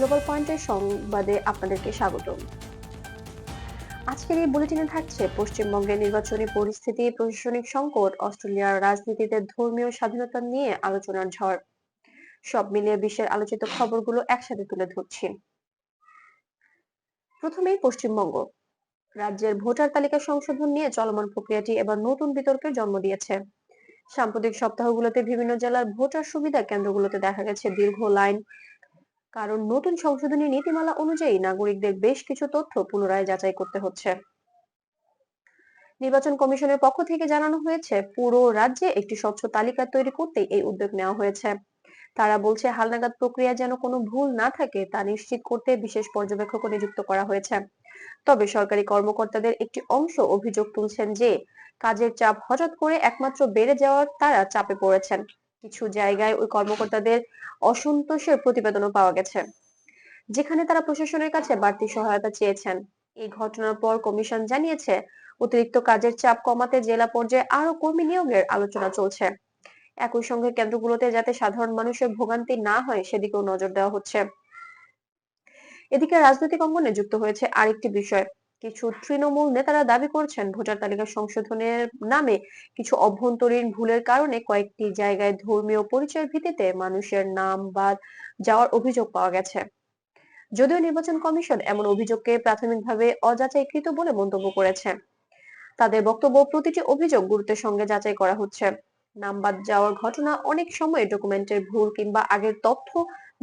Global পয়েন্টের সংবাদে আপনাদেরকে স্বাগত আজকের এই বুলেটিনে থাকছে পশ্চিমবঙ্গের নির্বাচনী পরিস্থিতি, প্রশাসনিক সংকট, অস্ট্রেলিয়ার রাজনীতিতে ধর্মীয় স্বাধীনতা নিয়ে আলোচনার ঝড়। সব মিলিয়ে বিশ্বের আলোচিত খবরগুলো একসাথে তুলে ধরছি। প্রথমেই পশ্চিমবঙ্গ। রাজ্যের ভোটার তালিকা সংশোধন নিয়ে চলমান প্রক্রিয়াটি এবার নতুন বিতর্কের জন্ম দিয়েছে। সাম্প্রতিক সপ্তাহগুলোতে বিভিন্ন জেলার ভোটার সুবিধা কেন্দ্রগুলোতে দেখা গেছে দীর্ঘ লাইন কারণ নতুন সংশোধনী নীতিমালা অনুযায়ী নাগরিকদের বেশ কিছু তথ্য পুনরায় যাচাই করতে হচ্ছে। নির্বাচন কমিশনের পক্ষ থেকে জানানো হয়েছে, পুরো রাজ্যে একটি স্বচ্ছ তালিকা তৈরি করতে এই উদ্যোগ নেওয়া হয়েছে। তারা বলছে, হালনাগাদ প্রক্রিয়া যেন কোনো ভুল না থাকে, তা নিশ্চিত করতে বিশেষ পর্যবেক্ষক নিযুক্ত করা হয়েছে। তবে সরকারি কর্মকর্তাদের একটি অংশ অভিযোগ তুলছেন যে, কাজের চাপ হঠাৎ করে একমাত্র বেড়ে যাওয়ার তারা চাপে পড়েছেন। কিছু জায়গায় ওই কর্মকর্তাদের অসন্তোষের প্রতিবেদনও পাওয়া গেছে, যেখানে তারা প্রশাসনের কাছে বাড়তি সহায়তা চেয়েছেন। এই ঘটনার পর কমিশন জানিয়েছে, অতিরিক্ত কাজের চাপ কমাতে জেলা পর্যায়ে আরও কর্মী নিয়োগের আলোচনা চলছে। একই সঙ্গে কেন্দ্রগুলোতে যাতে সাধারণ মানুষের ভোগান্তি না হয়, সেদিকেও নজর দেওয়া হচ্ছে। এদিকে রাজনৈতিক অঙ্গনে যুক্ত হয়েছে আরেকটি বিষয় কিছু তৃণমূল নেতারা দাবি করছেন ভোটার তালিকা সংশোধনের নামে কিছু অভ্যন্তরীণ ভুলের কারণে কয়েকটি জায়গায় ধর্মীয় পরিচয়ের ভিত্তিতে মানুষের নাম বাদ যাওয়ার অভিযোগ পাওয়া গেছে। যদিও নির্বাচন কমিশন এমন অভিযোগকে প্রাথমিকভাবে অযাচাইকৃত বলে মন্তব্য করেছে। তাদের বক্তব্য প্রতিটি অভিযোগ গুরুত্বের সঙ্গে যাচাই করা হচ্ছে। নাম বাদ যাওয়ার ঘটনা অনেক সময় ডকুমেন্টের ভুল কিংবা আগের তথ্য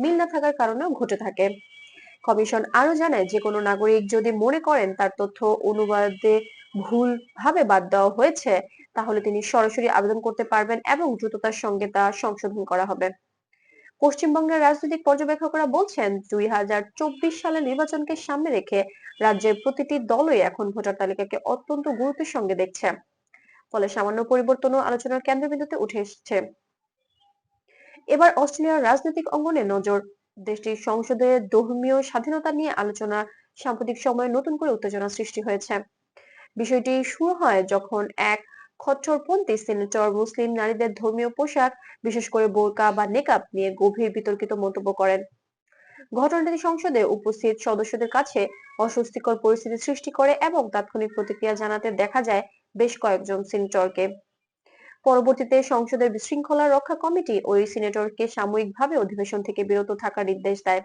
মিল না থাকার কারণেও ঘটে থাকে। কমিশন আরও জানায় যে কোনো নাগরিক যদি মনে করেন তার তথ্য অনুবাদে ভুল ভাবে বাদ দেওয়া হয়েছে, তাহলে তিনি সরাসরি আবেদন করতে পারবেন এবং দ্রুততার সঙ্গে তা সংশোধন করা হবে। পশ্চিমবঙ্গের রাজনৈতিক পর্যবেক্ষকরা বলছেন, দুই হাজার চব্বিশ সালের নির্বাচনকে সামনে রেখে রাজ্যের প্রতিটি দলই এখন ভোটার তালিকাকে অত্যন্ত গুরুত্বের সঙ্গে দেখছে। ফলে সামান্য পরিবর্তনও আলোচনার কেন্দ্রবিন্দুতে উঠে এসেছে। এবার অস্ট্রেলিয়ার রাজনৈতিক অঙ্গনে নজর দেশটির সংসদে ধর্মীয় স্বাধীনতা নিয়ে আলোচনা সাম্প্রতিক সময়ে নতুন করে উত্তেজনা সৃষ্টি হয়েছে। বিষয়টি শুরু হয় যখন এক কট্টরপন্থী সিনেটর মুসলিম নারীদের ধর্মীয় পোশাক, বিশেষ করে বোরকা বা নেকাব নিয়ে গভীর বিতর্কিত মন্তব্য করেন। ঘটনাটি সংসদে উপস্থিত সদস্যদের কাছে অস্বস্তিকর পরিস্থিতি সৃষ্টি করে এবং তাৎক্ষণিক প্রতিক্রিয়া জানাতে দেখা যায় বেশ কয়েকজন সিনেটরকে। পরবর্তীতে সংসদের বিশৃঙ্খলা রক্ষা কমিটি ওই সিনেটরকে সাময়িকভাবে অধিবেশন থেকে বিরত থাকার নির্দেশ দেয়।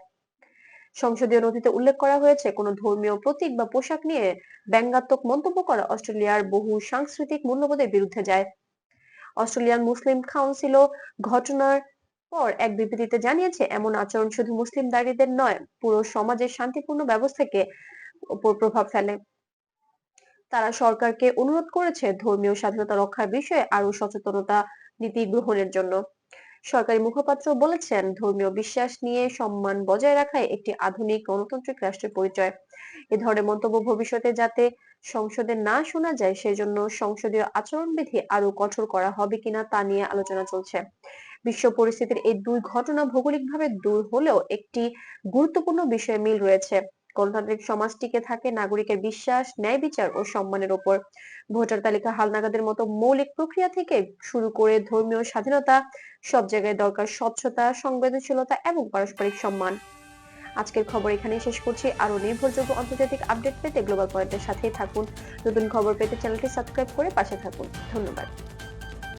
সংসদীয় নথিতে উল্লেখ করা হয়েছে, কোন ধর্মীয় প্রতীক বা পোশাক নিয়ে ব্যঙ্গাত্মক মন্তব্য করা অস্ট্রেলিয়ার বহু সাংস্কৃতিক মূল্যবোধের বিরুদ্ধে যায়। অস্ট্রেলিয়ান মুসলিম কাউন্সিলও ঘটনার পর এক বিবৃতিতে জানিয়েছে, এমন আচরণ শুধু মুসলিম দাঁড়িদের নয়, পুরো সমাজের শান্তিপূর্ণ ব্যবস্থাকে প্রভাব ফেলে। তারা সরকারকে অনুরোধ করেছে ধর্মীয় স্বাধীনতা রক্ষার বিষয়ে আরও সচেতনতা নীতি গ্রহণের জন্য। সরকারি মুখপাত্র বলেছেন, ধর্মীয় বিশ্বাস নিয়ে সম্মান বজায় রাখাই একটি আধুনিক গণতান্ত্রিক রাষ্ট্রের পরিচয়। এ ধরনের মন্তব্য ভবিষ্যতে যাতে সংসদে না শোনা যায়, সেজন্য সংসদীয় আচরণবিধি আরও কঠোর করা হবে কিনা তা নিয়ে আলোচনা চলছে। বিশ্ব পরিস্থিতির এই দুই ঘটনা ভৌগোলিকভাবে দূর হলেও একটি গুরুত্বপূর্ণ বিষয়ে মিল রয়েছে। গণতান্ত্রিক সমাজ টিকে থাকে, নাগরিকের বিশ্বাস, ন্যায় বিচার ও সম্মানের ওপর। ভোটার তালিকা হালনাগাদের মতো মৌলিক প্রক্রিয়া থেকে শুরু করে ধর্মীয় স্বাধীনতা, সব জায়গায় দরকার স্বচ্ছতা, সংবেদনশীলতা এবং পারস্পরিক সম্মান। আজকের খবর এখানেই শেষ করছি। আরও নির্ভরযোগ্য আন্তর্জাতিক আপডেট পেতে গ্লোবাল পয়েন্টের সাথেই থাকুন। নতুন খবর পেতে চ্যানেলটি সাবস্ক্রাইব করে পাশে থাকুন। ধন্যবাদ।